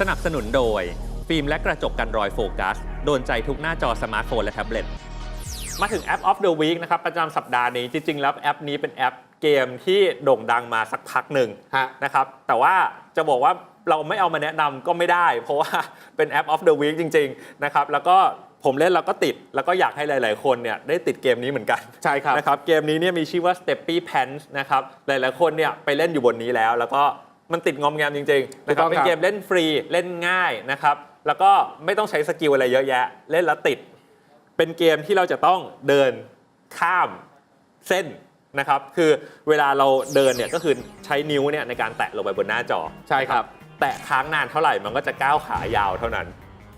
สนับสนุนโดย ฟิล์มและกระจกกันรอยโฟกัส โดนใจทุกหน้าจอสมาร์ทโฟนและแท็บเล็ต มาถึงแอป of the week นะครับ ประจำสัปดาห์นี้จริง ๆ แล้วแอปนี้เป็นแอปเกมที่โด่งดังมาสักพักหนึ่งฮะ นะครับ แต่ว่าจะบอกว่าเราไม่เอามาแนะนำก็ไม่ได้ เพราะว่าเป็นแอป of the week จริง ๆ นะครับ แล้วก็ผมเล่นแล้วก็ติดแล้วก็อยากให้หลาย ๆ คนเนี่ยได้ติดเกมนี้เหมือนกัน ใช่ครับ นะครับเกมนี้เนี่ยมีชื่อว่า Steppy Pants นะครับหลาย ๆ คนเนี่ยไปเล่นอยู่บนนี้แล้ว แล้วก็ มันติดงอมแงมจริงๆนะครับถูกต้องเป็นครับเกมเล่นฟรีเล่นง่ายนะครับแล้วก็ไม่ต้องใช้สกิลอะไรเยอะแยะ เล่นแล้วติด เป็นเกมที่เราจะต้องเดินข้ามเส้นนะครับ คือเวลาเราเดินเนี่ยก็คือใช้นิ้วเนี่ยในการแตะลงไปบนหน้าจอใช่ครับ แตะค้างนานเท่าไหร่มันก็จะก้าวขายาวเท่านั้น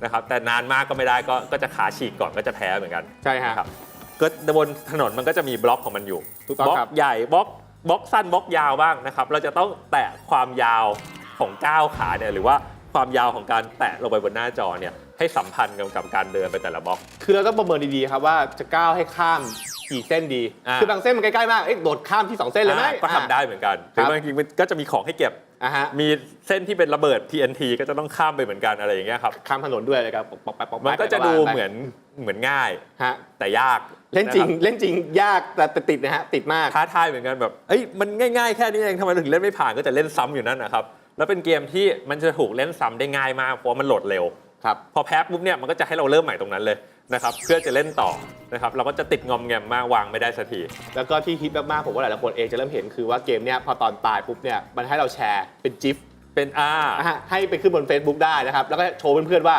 นะครับ แต่นานมากก็ไม่ได้ก็ก็จะขาฉีกก่อนก็จะแพ้เหมือนกันใช่ฮะครับก็บนถนนมันก็จะมีบล็อกของมันอยู่ถูกต้องบล็อกครับใหญ่บล็อก บล็อกสั้นบล็อกยาวบ้างนะครับ เราจะต้องแตะความยาวของก้าวขาเนี่ยหรือว่าความยาวของการแตะลงไปบนหน้าจอเนี่ยให้สัมพันธ์กับการเดินไปแต่ละบล็อก คือเราต้องประเมินดีๆครับว่าจะก้าวให้ข้าม กี่เส้นดี อ่า คือบางเส้นมันใกล้ๆมากเอ๊ะโดดข้ามที่ 2 เส้นเลยไหม อ่าก็ทำได้เหมือนกันหรือบางทีมันก็จะมีของให้เก็บ อะฮะมีเส้นที่เป็นระเบิด TNT ก็จะต้องข้ามไปเหมือนกันอะไรอย่างเงี้ยครับ ข้ามถนนด้วยเลยครับปอกปอกแป๊กปอกแป๊มันก็จะไปดูไปเหมือนเหมือนง่ายฮะแต่ยากเล่นจริงะคบเล่นจริงยากแต่แต่ติดนะฮะติดมากท้าทายเหมือนกันแบบเอ้ยมันง่ายๆแค่นี้เองทำไมเราถึงเล่นไม่ผ่านก็จะเล่นซ้ำอยู่นั่นนะครับแล้วเป็นเกมที่มันจะถูกเล่นซ้ำได้ง่ายมากเพราะว่ามันโหลดเร็ว ครับ พอแพ้ปุ๊บเนี่ยมันก็จะให้เราเริ่มใหม่ตรงนั้นเลย นะครับเพื่อจะเล่นต่อนะครับเราก็จะติดงอมแงมมากวางไม่ได้สักทีแล้วก็ที่ฮิตมากๆผมว่าหลายๆคนเองจะเริ่มเห็นคือว่าเกมเนี้ยพอตอนตายปุ๊บเนี่ยมันให้เราแชร์เป็นจิฟเป็นอานะฮะให้ไปขึ้นบน Facebook ได้นะครับแล้วก็โชว์เพื่อนๆว่า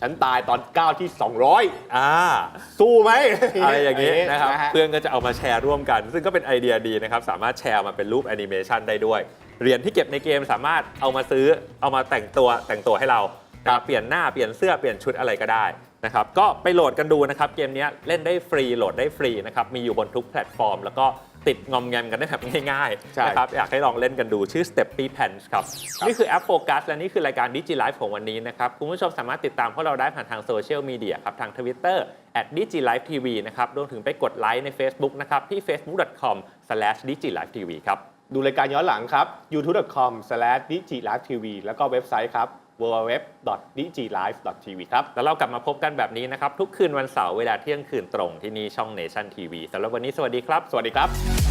ฉันตายตอนก้าวที่ 200อ่าสู้ไหมอะไรอย่างนี้นะครับฮเพื่อนก็จะเอามาแชร์ร่วมกัน ซึ่งก็เป็นไอเดียดีนะครับสามารถแชร์มาเป็นรูปแอนิเมชันได้ด้วยเหรียญที่เก็บในเกมสามารถเอามาซื้อเอามาแต่งตัวแต่งตัวให้เรานะครับเปลี่ยนหน้าเปลี่ยนเสื้อเปลี่ยนชุดอะไรก็ได้ นะครับก็ไปโหลดกันดูนะครับเกมนี้เล่นได้ฟรีโหลดได้ฟรีนะครับมีอยู่บนทุกแพลตฟอร์ม แล้วก็ติดงอมแงมกันได้แบบง่ายใช่ๆนะครับอยากให้ลองเล่นกันดูชื่อ Steppy Pants ครับ นี่คือแอปโฟกัสและนี่คือรายการดิจิ Life ของวันนี้นะครับ คุณผู้ชมสามารถติดตามพวกเราได้ผ่านทางโซเชียลมีเดียครับ ทาง Twitter @digilifetv นะครับรวมถึงไปกดไลค์ใน Facebook นะครับ ที่ facebook.com/digilifetv ครับ ดูรายการย้อนหลังครับ youtube.com/digilivetv แล้วก็เว็บไซต์ครับ www.digilive.tv ครับ แล้วเรากลับมาพบกันแบบนี้นะครับ ทุกคืนวันเสาร์เวลาเที่ยงคืนตรงที่นี่ช่อง Nation TV สำหรับวันนี้สวัสดีครับ สวัสดีครับ